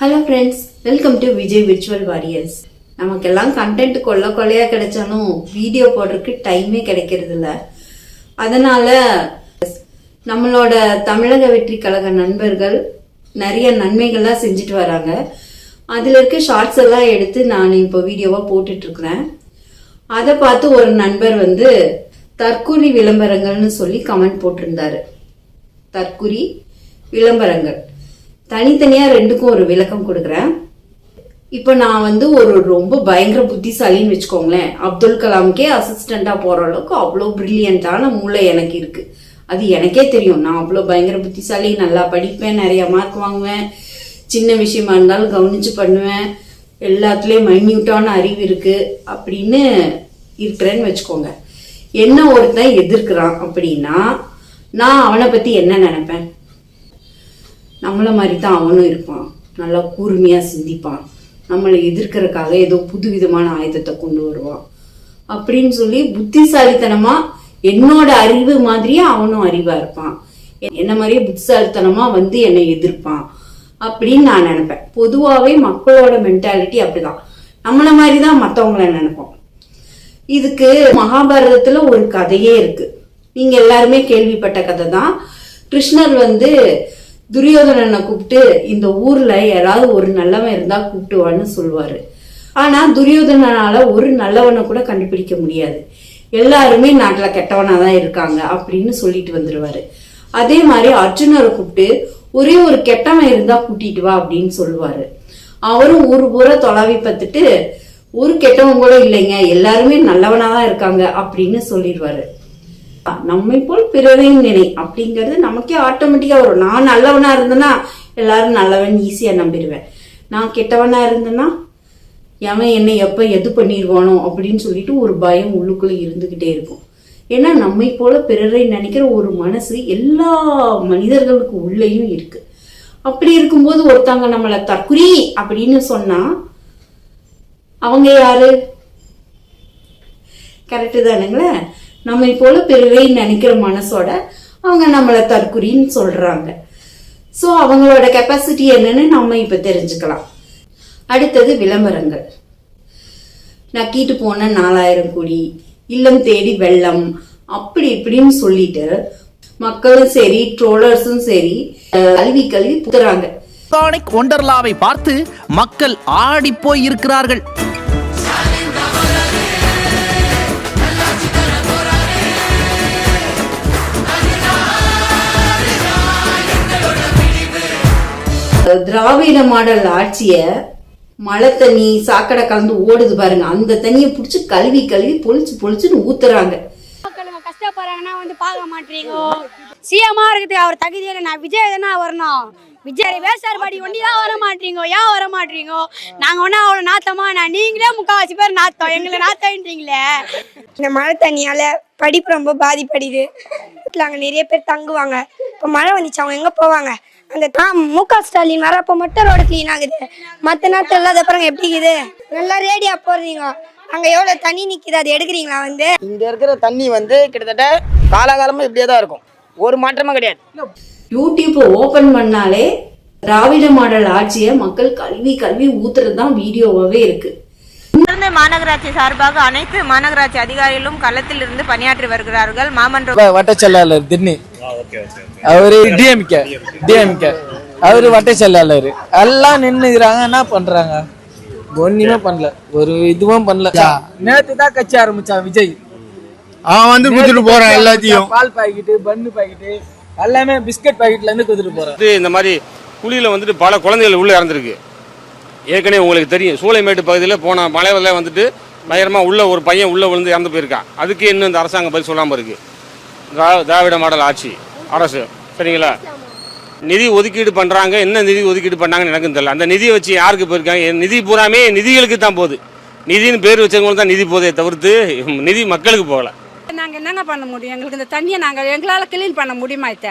Hello friends welcome to Vijay virtual warriors நமக்கெல்லாம் content கொள்ள கொள்ளையாக கிடைச்சாலும் வீடியோ போடுறதுக்கு டைமே கிடைக்கிறது இல்லை அதனால நம்மளோட தமிழக வெற்றி கழக நண்பர்கள் நிறைய நன்மைகள்லாம் செஞ்சுட்டு வராங்க. அதில் இருக்க ஷார்ட்ஸ் எல்லாம் எடுத்து நான் இப்போ வீடியோவாக போட்டுட்ருக்குறேன். அதை பார்த்து ஒரு நண்பர் வந்து தற்கூரி விளம்பரங்கள்னு சொல்லி கமெண்ட் போட்டிருந்தாரு. தற்குறி விளம்பரங்கள். தனித்தனியாக ரெண்டுக்கும் ஒரு விளக்கம் கொடுக்குறேன். இப்போ நான் வந்து ஒரு ரொம்ப பயங்கர புத்திசாலின்னு வச்சுக்கோங்களேன். அப்துல் கலாம்கே அசிஸ்டண்ட்டாக போகிற அளவுக்கு அவ்வளோ பிரில்லியண்டான மூளை எனக்கு இருக்குது அது எனக்கே தெரியும். நான் அவ்வளோ பயங்கர புத்திசாலி நல்லா படிப்பேன் நிறைய மார்க் வாங்குவேன். சின்ன விஷயமா இருந்தாலும் கவனித்து பண்ணுவேன். எல்லாத்துலேயும் மைன்யூட்டான அறிவு இருக்குது அப்படின்னு இருக்கிறேன்னு வச்சுக்கோங்க. என்ன ஒருத்தன் எதிர்க்கிறான் அப்படின்னா நான் அவனை பற்றி என்ன நினைப்பேன்? நம்மளை மாதிரி தான் அவனும் இருப்பான். நல்லா கூர்மையாக சிந்திப்பான். நம்மளை எதிர்க்கிறதுக்காக ஏதோ புதுவிதமான ஆயுதத்தை கொண்டு வருவான். அப்படின்னு சொல்லி புத்திசாலித்தனமாக என்னோட அறிவு மாதிரியே அவனும் அறிவாக இருப்பான். என்ன மாதிரியே புத்திசாலித்தனமாக வந்து என்னை எதிர்ப்பான் அப்படின்னு நான் நினைப்பேன். பொதுவாகவே மக்களோட மென்டாலிட்டி அப்படிதான். நம்மளை மாதிரி தான் மற்றவங்கள நினைப்போம். இதுக்கு மகாபாரதத்தில் ஒரு கதையே இருக்குது நீங்கள் எல்லாருமே கேள்விப்பட்ட கதை தான் கிருஷ்ணர் வந்து துரியோதனனை கூப்பிட்டு இந்த ஊர்ல யாராவது ஒரு நல்லவன் இருந்தா கூப்பிட்டுவான்னு சொல்லுவாரு. ஆனா துரியோதனால ஒரு நல்லவனை கூட கண்டுபிடிக்க முடியாது. எல்லாருமே நாட்டுல கெட்டவனா தான் இருக்காங்க அப்படின்னு சொல்லிட்டு வந்துருவாரு. அதே மாதிரி அர்ஜுனரை கூப்பிட்டு ஒரே ஒரு கெட்டவன் இருந்தா கூட்டிட்டு வா அப்படின்னு சொல்லுவாரு. அவரும் ஊர் பூரா தொலாவி பார்த்துட்டு ஒரு கெட்டவன் கூட இல்லைங்க எல்லாருமே நல்லவனா தான் இருக்காங்க அப்படின்னு சொல்லிடுவாரு நம்மை போல் பிறரையும் நினை. அப்படிங்கிறது நமக்கே ஆட்டோமேட்டிக்கா வரும். நான் நல்லவனா இருந்தேன்னா எல்லாரும் நல்லவன் ஈஸியா நம்பிடுவேன். நான் கெட்டவனா இருந்தேன்னா எவன் என்னை எப்போ எது பண்ணிடுவானோ அப்படின்னு சொல்லிட்டு ஒரு பயம் உள்ளுக்குள்ள இருந்துகிட்டே இருக்கும். ஏன்னா நம்மை போல பிறரை நினைக்கிற ஒரு மனசு எல்லா மனிதர்களுக்கு உள்ளேயும் இருக்கு. அப்படி இருக்கும்போது ஒருத்தவங்க நம்மளை தற்குறி அப்படின்னு சொன்னா அவங்க யாரு? கரெக்டு தானுங்களே? நம்மை போல பிறரை நினைக்கிற மனசோட அவங்க நம்மளை தற்குறின்னு சொல்றாங்க. ஸோ அவங்களோட கெப்பாசிட்டி என்னன்னு நம்ம இப்ப தெரிஞ்சுக்கலாம். அடுத்தது விளம்பரங்கள். நக்கிட்டு போன நாலாயிரம் கோடி இல்லம் தேடி வெள்ளம் அப்படி இப்படின்னு சொல்லிட்டு மக்களும் சரி ட்ரோலர்ஸும் சரி அஹ், கல்வி கல்வி புத்துறாங்க. ஒண்டர்லாவை பார்த்து மக்கள் ஆடிப்போய் இருக்கிறார்கள் திராவிட மாடல் ஆட்சிய மழை தண்ணி சாக்கடை கலந்து ஓடுது பாருங்க. அந்த தண்ணியை பிடிச்சி கழுவி கழுவி பொழிச்சு பொழிச்சுன்னு ஊத்துறாங்க. மக்களுங்க கஷ்டப்படுறாங்கன்னா வந்து பார்க்க மாட்டீங்க சிஎம்மா இருக்குது அவர் தகுதியில் நான் விஜய் தானே வரணும்? விஜய் வேசார்பாடி ஒண்டி தான் வர மாட்டீங்க ஏன் வர மாட்டீங்க நாங்கள் ஒன்றும் அவ்வளோ நாத்தமா? நான் நீங்களே முக்கால்வாசி பேர் நாத்தம். எங்களை நாத்தன்றீங்களே இந்த மழை தண்ணியால படிப்பு ரொம்ப பாதிப்படையுது. வீட்டில் அங்கே நிறைய பேர் தங்குவாங்க. இப்போ மழை வந்துச்சு அவங்க எங்கே போவாங்க? அந்த தா மு க ஸ்டாலின் வரப்போ மட்டும் ரோடு க்ளீன் ஆகுது. மற்ற நேரத்தில் இல்லாத அப்புறம் எப்படி இருக்குது? நல்லா ரேடியா போடுறீங்க. அங்கே எவ்வளோ தண்ணி நிற்கிது அது எடுக்கிறீங்களா வந்து? இங்க இருக்கிற தண்ணி வந்து கிட்டத்தட்ட காலாகாலமா இப்படியே தான் இருக்கும். ஒரு மாற்றமும் கிடையாது. யூடியூப் ஓபன் பண்ணாலே திராவிட மாடல் ஆட்சியை மக்கள் கல்வி கல்வி ஊத்துறது தான் வீடியோவாவே இருக்கு. தொடர்ந்து மாநகராட்சி சார்பாக அனைத்து மாநகராட்சி அதிகாரிகளும் களத்தில் இருந்து பணியாற்றி வருகிறார்கள். மாமன்ற வ- வட்டச் செயலாளர் தின்னி அவரு டிஎம்கே டிஎம்கே அவரு வட்டச் செயலாளர் எல்லாம் நின்னுக்கிறாங்க என்ன பண்றாங்க? ஒண்ணுமே பண்ணல. ஒரு இதுவும் பண்ணல. நேத்து தான் கட்சி ஆரம்பிச்சான் விஜய். அவன் வந்து குடுத்துட்டு போறான் எல்லாத்தையும். பால் பாக்கெட்டு பன்னு பாக்கெட்டு எல்லாமே பிஸ்கட் பாக்கெட்ல இருந்து கொடுத்துட்டு போறான். இந்த மாதிரி குழியில் வந்துட்டு பல குழந்தைகள் உள்ளே இறந்துருக்கு. ஏற்கனவே உங்களுக்கு தெரியும். சூளைமேட்டு பகுதியில் போன வெள்ளம் வந்துட்டு பயங்கரமாக உள்ள ஒரு பையன் உள்ளே விழுந்து இறந்து போயிருக்கான். அதுக்கு இன்னும் இந்த அரசாங்கம் பதில் சொல்லாமல் இருக்கு. திரா- திராவிட மாடல் ஆட்சி அரசு. சரிங்களா? நிதி ஒதுக்கீடு பண்ணுறாங்க என்ன நிதி ஒதுக்கீடு பண்ணாங்கன்னு எனக்கும் தெரியல. அந்த நிதியை வச்சு யாருக்கு போயிருக்காங்க? என் நிதி பூராமே நிதிகளுக்கு தான் போகுது. நிதின்னு பேர் வச்சவங்களுக்கு தான் நிதி போதே தவிர்த்து நிதி மக்களுக்கு போகல. நாங்கள் என்னங்க பண்ண முடியும்? எங்களுக்கு இந்த தண்ணியை நாங்கள் எங்களால் க்ளீன் பண்ண முடியுமா இத்த?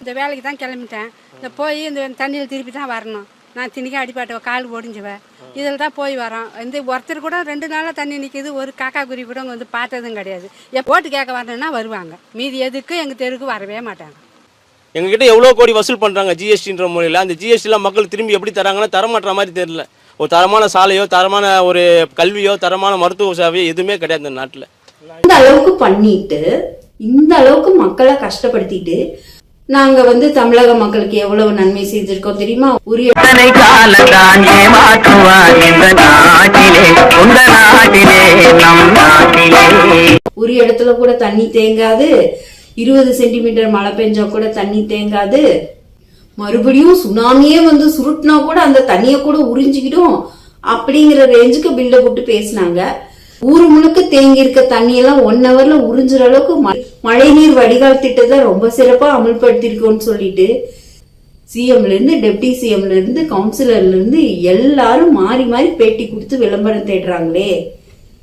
இந்த வேலைக்கு தான் கிளம்பிட்டேன். இந்த போய் இந்த தண்ணியில் திருப்பி தான் வரணும். நான் திணிக்க அடிப்பாட்டுவேன் கால் ஒடிஞ்சுவேன் இதில் தான் போய் வரோம். இந்த ஒருத்தர் கூட ரெண்டு நாளாக தண்ணி நிற்கிது ஒரு காக்கா குருவி கூட வந்து பார்த்ததும் கிடையாது. என் ஓட்டு கேட்க வரணும்னா வருவாங்க. மீதி எதுக்கு எங்கள் தெருவுக்கு வரவே மாட்டாங்க. எங்ககிட்ட எவ்வளோ கோடி வசூல் பண்ணுறாங்க ஜிஎஸ்டின்ற முறையில்? அந்த ஜிஎஸ்டிலாம் மக்கள் திரும்பி எப்படி தராங்கன்னா தரமாட்டுற மாதிரி தெரியல. ஒரு தரமான சாலையோ தரமான ஒரு கல்வியோ தரமான மருத்துவ சேவையோ எதுவுமே கிடையாது இந்த நாட்டில். இந்த அளவுக்கு பண்ணிட்டு இந்த அளவுக்கு மக்களை கஷ்டப்படுத்திட்டு நாங்க வந்து தமிழக மக்களுக்கு எவ்வளவு நன்மை செய்திருக்கோம் தெரியுமா? உரிய ஒரு இடத்துல கூட தண்ணி தேங்காது இருபது சென்டிமீட்டர் மழை பெஞ்சா கூட தண்ணி தேங்காது. மறுபடியும் சுனாமியே வந்து சுருட்டினா கூட அந்த தண்ணியை கூட உறிஞ்சிக்கிடும் அப்படிங்கிற ரேஞ்சுக்கு பில்ட போட்டு பேசினாங்க. ஊர் முழுக்க தேங்கி இருக்க தண்ணியெல்லாம் ஒன் ஹவர்ல உறிஞ்சுற அளவுக்கு ம- மழைநீர் வடிகால் திட்டத்தை ரொம்ப சிறப்பா அமல்படுத்திருக்கோம்னு சொல்லிட்டு சிஎம்ல இருந்து டெப்டி சிஎம்ல இருந்து கவுன்சிலர்ல இருந்து எல்லாரும் மாறி மாறி பேட்டி கொடுத்து விளம்பரம் தேடுறாங்களே.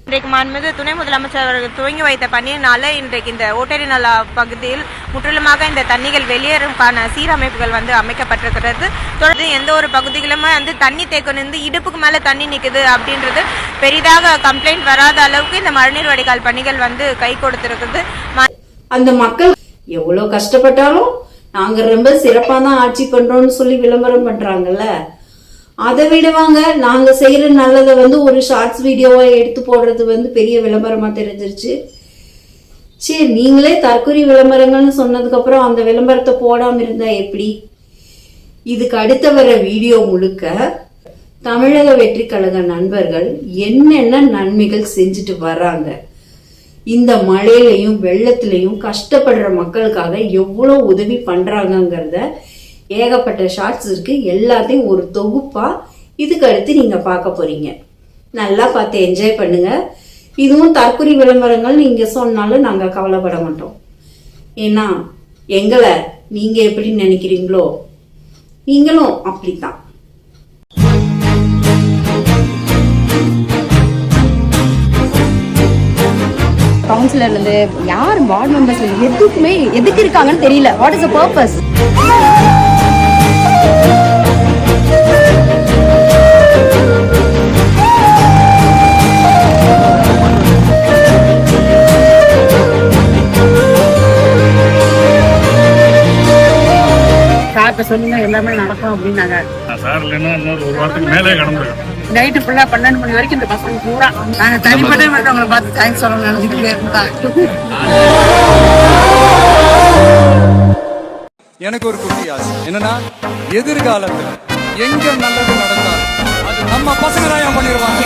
இன்றைக்கு மாண்புமிகு துணை முதலமைச்சர் அவர்கள் துவங்கி வைத்த பணியினால இன்றைக்கு இந்த ஓட்டரி நலா பகுதியில் முற்றிலுமாக இந்த தண்ணிகள் வெளியேறும்கான சீரமைப்புகள் வந்து அமைக்கப்பட்டிருக்கிறது. தொடர்ந்து எந்த ஒரு பகுதிகளுமே வந்து தண்ணி தேக்கம் நின்று இடுப்புக்கு மேலே தண்ணி நிற்குது அப்படின்றது பெரிதாக கம்ப்ளைண்ட் வராத அளவுக்கு இந்த மழைநீர் வடிகால் பணிகள் வந்து கை கொடுத்திருக்குது. அந்த மக்கள் எவ்வளவு கஷ்டப்பட்டாலும் நாங்க ரொம்ப சிறப்பாக தான் ஆட்சி பண்றோம்னு சொல்லி விளம்பரம் பண்றாங்கல்ல. அதை விடுவாங்க. நாங்க செய்யற நல்லதை வந்து ஒரு ஷார்ட்ஸ் வீடியோவா எடுத்து போடுறது வந்து பெரிய விளம்பரமா தெரிஞ்சிருச்சு. சரி நீங்களே தற்கொலை விளம்பரங்கள்னு சொன்னதுக்கப்புறம் அந்த விளம்பரத்தை போடாமல் இருந்தா எப்படி? இதுக்கு அடுத்த வர வீடியோ முழுக்க தமிழக வெற்றி கழக நண்பர்கள் என்னென்ன நன்மைகள் செஞ்சுட்டு வர்றாங்க இந்த மழையிலையும் வெள்ளத்திலையும் கஷ்டப்படுற மக்களுக்காக எவ்வளோ உதவி பண்ணுறாங்கங்கிறத ஏகப்பட்ட ஷார்ட்ஸ் இருக்கு. எல்லாத்தையும் ஒரு தொகுப்பா இதுக்கு அடுத்து நீங்க பார்க்க போறீங்க. நல்லா பார்த்து என்ஜாய் பண்ணுங்க. இதுவும் தற்கொலை விளம்பரங்கள் நீங்க சொன்னாலும் நாங்க கவலைப்பட மாட்டோம். ஏன்னா எங்களை நீங்க எப்படி நினைக்கிறீங்களோ நீங்களும் அப்படித்தான். கவுன்சிலர்ல இருந்து யார் வார்டு மெம்பர்ஸ் எதுக்குமே எதுக்கு இருக்காங்கன்னு தெரியல. வாட் இஸ் அ பர்பஸ் சார்ட்ட சொல்லுங்க எல்லாமே நடக்கும் அப்படின்னாங்க. சார் இல்லைன்னா இன்னொரு ஒரு வாரத்துக்கு மேலே கடந்துருக்கோம் நைட்டு ஃபுல்லா பன்னெண்டு மணி வரைக்கும் இந்த பசங்க பூரா. நாங்க தனிப்பட்ட மட்டும் அவங்களை பார்த்து தேங்க்ஸ் சொல்லணும்னு நினைச்சிட்டு இருந்தாங்க எனக்கு ஒரு குட்டி ஆசை. என்னன்னா எதிர்காலத்துல எங்க நல்லது நடந்தாலும் அது நம்ம பசங்க தான் பண்ணிடுவாங்க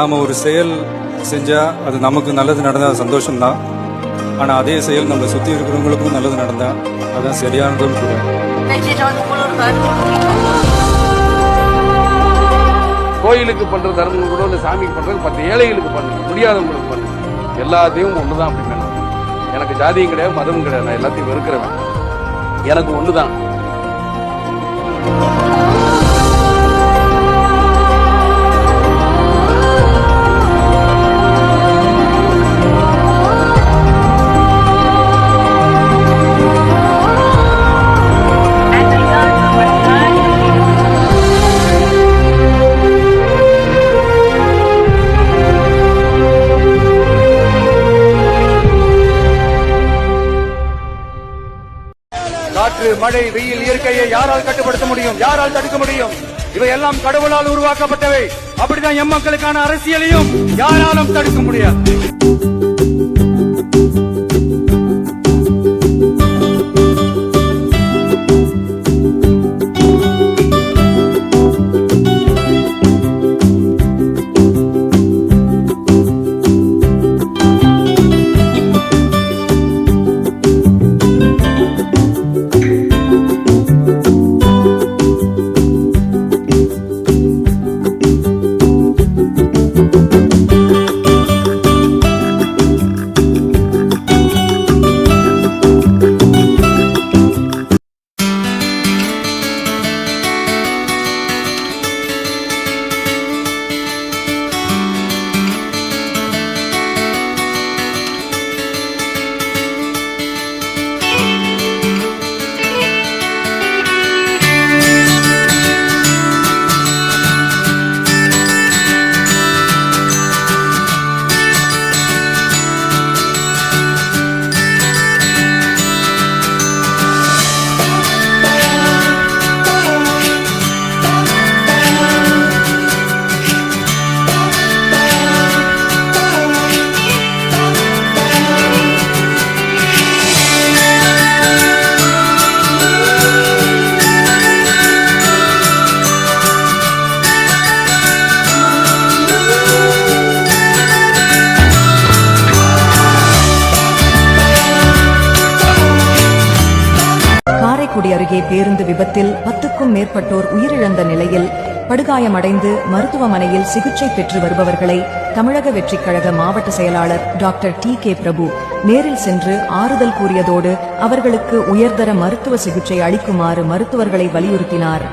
நாம ஒரு செயல் செஞ்சா அது நமக்கு நல்லது நடந்தா சந்தோஷம்தான். ஆனா அதே செயல் நம்ம சுத்தி இருக்கிறவங்களுக்கும் நல்லது நடந்தா அதான் சரியானதும் கூட. கோயிலுக்கு பண்ற தர்மம் கூட இல்லை சாமிக்கு பண்றது பத்து ஏழைகளுக்கு பண்ணுங்க முடியாதவங்களுக்கு பண்ணுங்க எல்லாத்தையும் ஒண்ணுதான் அப்படின்னு நினைக்கிறேன். எனக்கு ஜாதியும் கிடையாது மதமும் கிடையாது நான் எல்லாத்தையும் வெறுக்கிறவன். எனக்கு ஒண்ணுதான். காற்று யாரால் தடுக்க முடியும். இவையெல்லாம் கடவுளால் உருவாக்கப்பட்டவை. அப்படிதான் எம்மக்களுக்கான அரசியலையும் யாராலும் தடுக்க முடியாது. அருகே பேருந்து விபத்தில் பத்துக்கும் மேற்பட்டோர் உயிரிழந்த நிலையில் படுகாயமடைந்து மருத்துவமனையில் சிகிச்சை பெற்று வருபவர்களை தமிழக வெற்றிக் கழக மாவட்ட செயலாளர் டாக்டர் டி கே பிரபு நேரில் சென்று ஆறுதல் கூறியதோடு அவர்களுக்கு உயர்தர மருத்துவ சிகிச்சை அளிக்குமாறு மருத்துவர்களை வலியுறுத்தினார்.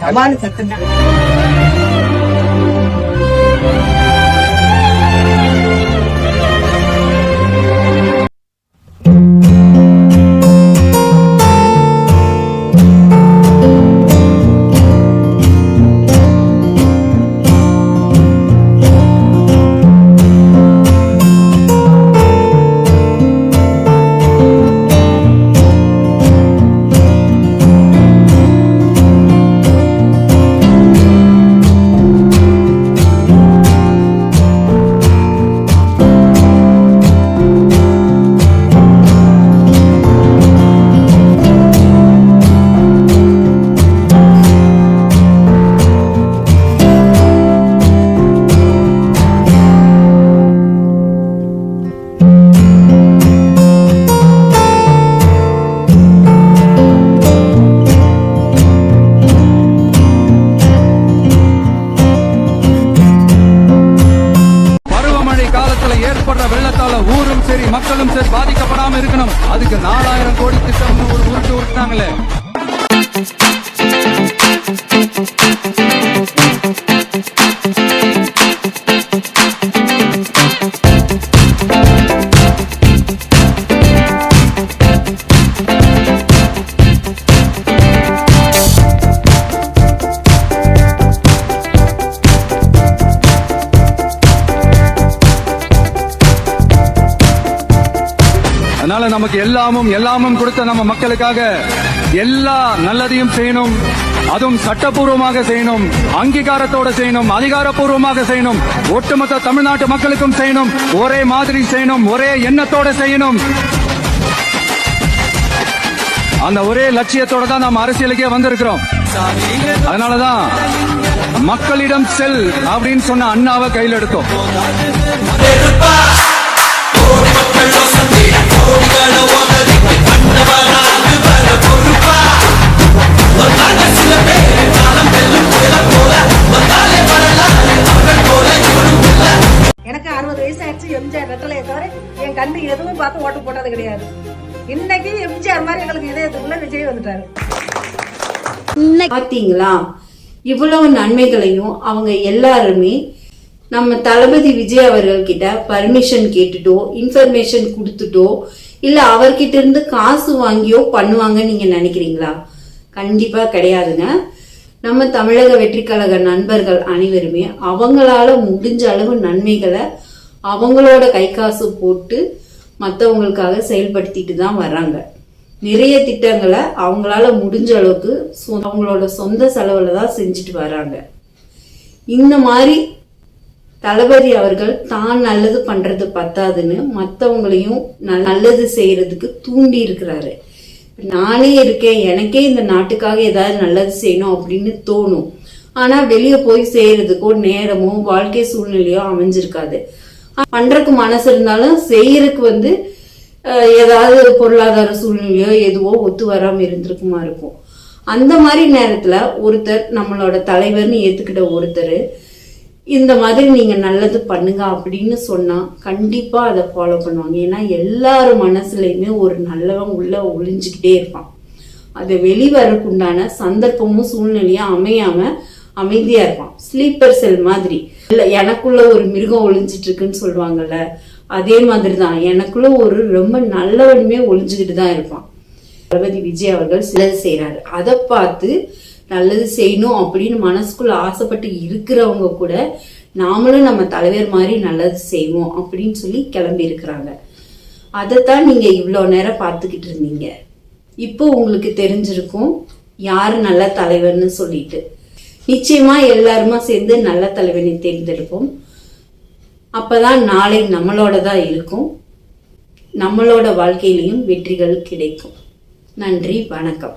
டாக்டர் நமக்கு எல்லாமும் எல்லாமும் கொடுத்த நம்ம மக்களுக்காக எல்லா நல்லதையும் செய்யணும். அதுவும் சட்டப்பூர்வமாக செய்யணும். அங்கீகாரத்தோட செய்யணும். அதிகாரப்பூர்வமாக செய்யணும். ஒட்டுமொத்த தமிழ்நாட்டு மக்களுக்கும் செய்யணும். ஒரே மாதிரி செய்யணும். ஒரே எண்ணத்தோட செய்யணும். அந்த ஒரே லட்சியத்தோட தான் நம்ம அரசியலுக்கே வந்திருக்கிறோம். அதனாலதான் மக்களிடம் செல் அப்படின்னு சொன்ன அண்ணாவை கையில் எடுத்தோம். எனக்கு அறுபது வயசு ஆயிடுச்சு எம்ஜிஆர் ரெட்டலையை தவிர என் கண்ணு எதுவும் பார்த்து ஓட்டு போட்டது கிடையாது. இன்னைக்கு எம்ஜிஆர் மாதிரி எங்களுக்கு இதயத்துக்குள்ள விஜய் வந்துட்டாரு. பாத்தீங்களா இவ்வளவு நன்மைகளையும் அவங்க எல்லாருமே நம்ம தளபதி விஜய் அவர்கள்கிட்ட பர்மிஷன் கேட்டுட்டோ இன்ஃபர்மேஷன் கொடுத்துட்டோ இல்ல அவர்கிட்ட இருந்து காசு வாங்கியோ பண்ணுவாங்கன்னு நீங்க நினைக்கிறீங்களா? கண்டிப்பா கிடையாதுங்க. நம்ம தமிழக வெற்றிக்கழக நண்பர்கள் அனைவருமே அவங்களால முடிஞ்ச அளவு நன்மைகளை அவங்களோட கை காசு போட்டு மற்றவங்களுக்காக செயல்படுத்திட்டு தான் வர்றாங்க. நிறைய திட்டங்களை அவங்களால முடிஞ்ச அளவுக்கு அவங்களோட சொந்த செலவுல தான் செஞ்சுட்டு வராங்க இந்த மாதிரி தளபதி அவர்கள் தான் நல்லது பண்றது பத்தாதுன்னு மற்றவங்களையும் நல்லது செய்யறதுக்கு தூண்டி இருக்கிறாரு. நானே இருக்கேன் எனக்கே இந்த நாட்டுக்காக ஏதாவது நல்லது செய்யணும் அப்படின்னு தோணும். ஆனா வெளியே போய் செய்யறதுக்கோ நேரமோ வாழ்க்கை சூழ்நிலையோ அமைஞ்சிருக்காது. பண்றதுக்கு மனசு இருந்தாலும் செய்யறதுக்கு வந்து ஏதாவது பொருளாதார சூழ்நிலையோ எதுவோ ஒத்து வராம இருந்திருக்குமா இருக்கும். அந்த மாதிரி நேரத்துல ஒருத்தர் நம்மளோட தலைவர்னு ஏத்துக்கிட்ட ஒருத்தர் இந்த மாதிரி நீங்க நல்லது பண்ணுங்க அப்படின்னு சொன்னா கண்டிப்பா அதை ஃபாலோ பண்ணுவாங்க. ஏன்னா எல்லார் மனசுலயுமே ஒரு நல்லவன் உள்ள ஒளிஞ்சுக்கிட்டே இருப்பான். அது வெளிவரக்குண்டான சந்தர்ப்பமும் சூழ்நிலையும் அமையாம அமைதியா இருப்பான். ஸ்லீப்பர் செல் மாதிரி. இல்ல எனக்குள்ள ஒரு மிருகம் ஒளிஞ்சிட்டு இருக்குன்னு சொல்லுவாங்கல்ல அதே மாதிரி தான் எனக்குள்ள ஒரு ரொம்ப நல்லவனுமே ஒளிஞ்சுக்கிட்டு தான் இருப்பான். தளபதி விஜய் அவர்கள் சிலது செய்கிறாரு அதை பார்த்து நல்லது செய்யணும் அப்படின்னு மனசுக்குள்ள ஆசைப்பட்டு இருக்கிறவங்க கூட நாமளும் நம்ம தலைவர் மாதிரி நல்லது செய்வோம் அப்படின்னு சொல்லி கிளம்பி இருக்கிறாங்க. அதைத்தான் நீங்க இவ்வளோ நேரம் பார்த்துக்கிட்டு இருந்தீங்க. இப்போ உங்களுக்கு தெரிஞ்சிருக்கும் யார் நல்ல தலைவர்னு சொல்லிட்டு. நிச்சயமா எல்லாருமா சேர்ந்து நல்ல தலைவனை தேர்ந்தெடுப்போம். அப்பதான் நாளை நம்மளோட தான் இருக்கும். நம்மளோட வாழ்க்கையிலையும் வெற்றிகள் கிடைக்கும். நன்றி வணக்கம்.